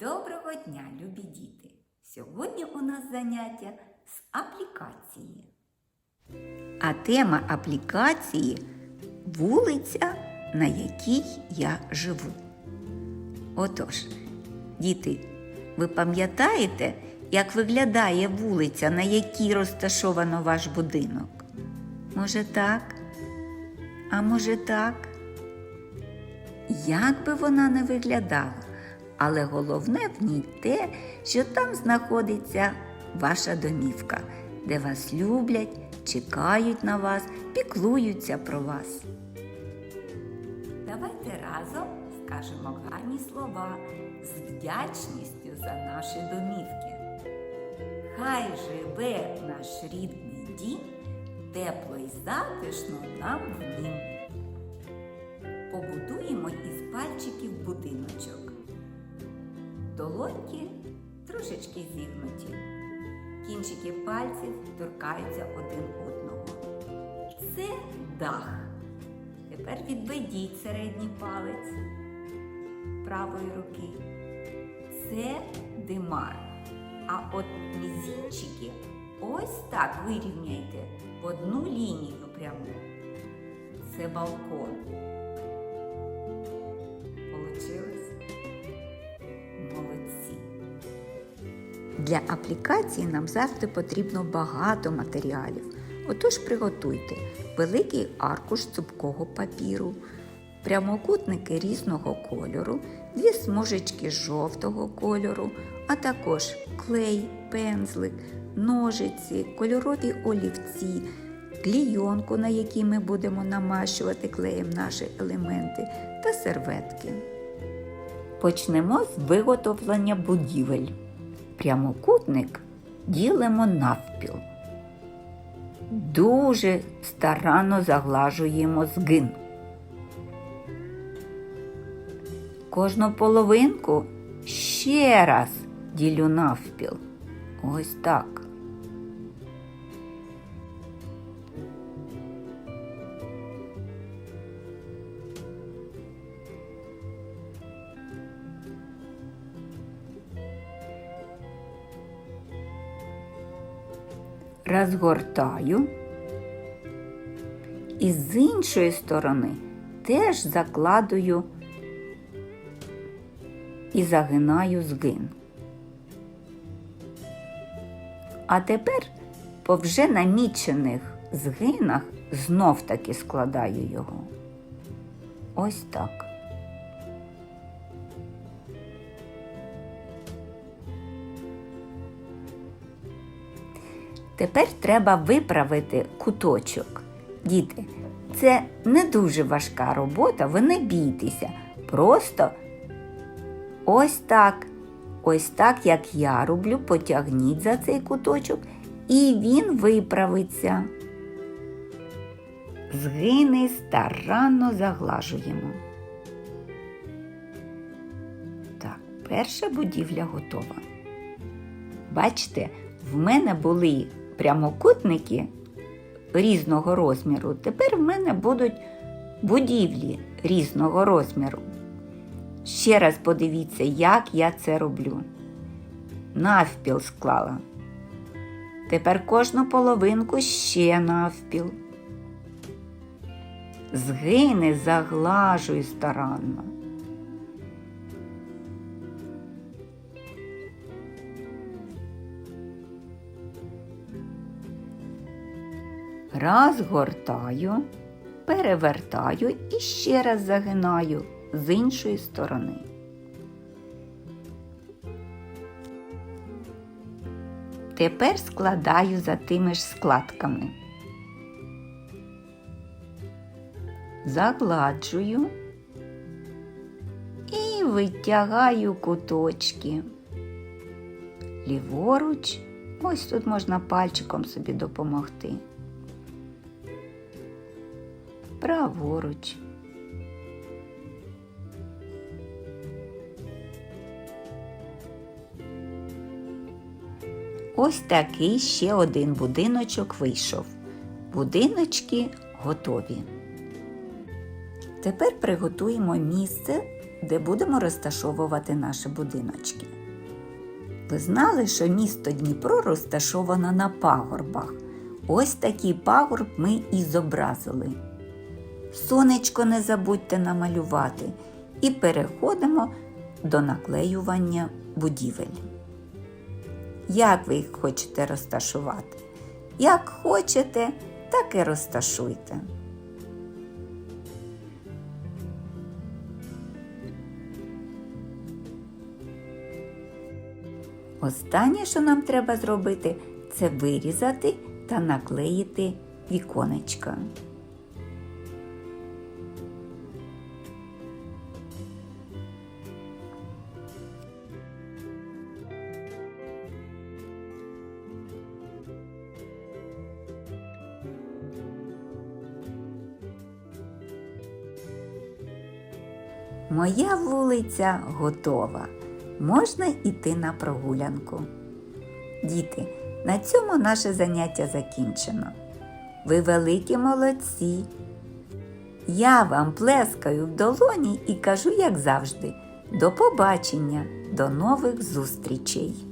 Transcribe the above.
Доброго дня, любі діти! Сьогодні у нас заняття з аплікації. А тема аплікації вулиця, на якій я живу. Отож, діти, ви пам'ятаєте, як виглядає вулиця, на якій розташовано ваш будинок? Може так? А може так? Як би вона не виглядала, але головне в ній те, що там знаходиться ваша домівка, де вас люблять, чекають на вас, піклуються про вас. Давайте разом скажемо гарні слова з вдячністю за наші домівки. Хай живе наш рідний дім, тепло і затишно нам в нім. Побудуємо із пальчиків будиночок. Долоньки трошечки зігнуті. Кінчики пальців торкаються один одного. Це дах. Тепер відведіть середній палець правої руки. Це димар. А от мізінчики ось так вирівняйте в одну лінію пряму. Це балкон. Для аплікації нам завжди потрібно багато матеріалів. Отож приготуйте великий аркуш цупкого папіру, прямокутники різного кольору, дві смужечки жовтого кольору, а також клей, пензлик, ножиці, кольорові олівці, клійонку, на якій ми будемо намащувати клеєм наші елементи, та серветки. Почнемо з виготовлення будівель. Прямокутник ділимо навпіл. Дуже старанно заглажуємо згин. Кожну половинку ще раз ділю навпіл. Ось так. Розгортаю і з іншої сторони теж закладую і загинаю згин. А тепер по вже намічених згинах знов таки складаю його. Ось так. Тепер треба виправити куточок. Діти, це не дуже важка робота, ви не бійтеся. Просто ось так, ось так, як я роблю, потягніть за цей куточок, і він виправиться. Згини старанно заглажуємо. Так, перша будівля готова. Бачите, в мене були прямокутники різного розміру. Тепер в мене будуть будівлі різного розміру. Ще раз подивіться, як я це роблю. Навпіл склала. Тепер кожну половинку ще навпіл. Згини заглажую старанно. Розгортаю, перевертаю і ще раз загинаю з іншої сторони. Тепер складаю за тими ж складками. Загладжую і витягаю куточки. Ліворуч, ось тут можна пальчиком собі допомогти. Праворуч. Ось такий ще один будиночок вийшов. Будиночки готові. Тепер приготуємо місце, де будемо розташовувати наші будиночки. Ви знали, що місто Дніпро розташовано на пагорбах. Ось такий пагорб ми і зобразили. Сонечко не забудьте намалювати і переходимо до наклеювання будівель. Як ви їх хочете розташувати? Як хочете, так і розташуйте. Останнє, що нам треба зробити, це вирізати та наклеїти віконечка. Моя вулиця готова. Можна йти на прогулянку. Діти, на цьому наше заняття закінчено. Ви великі молодці. Я вам плескаю в долоні і кажу, як завжди, до побачення, до нових зустрічей!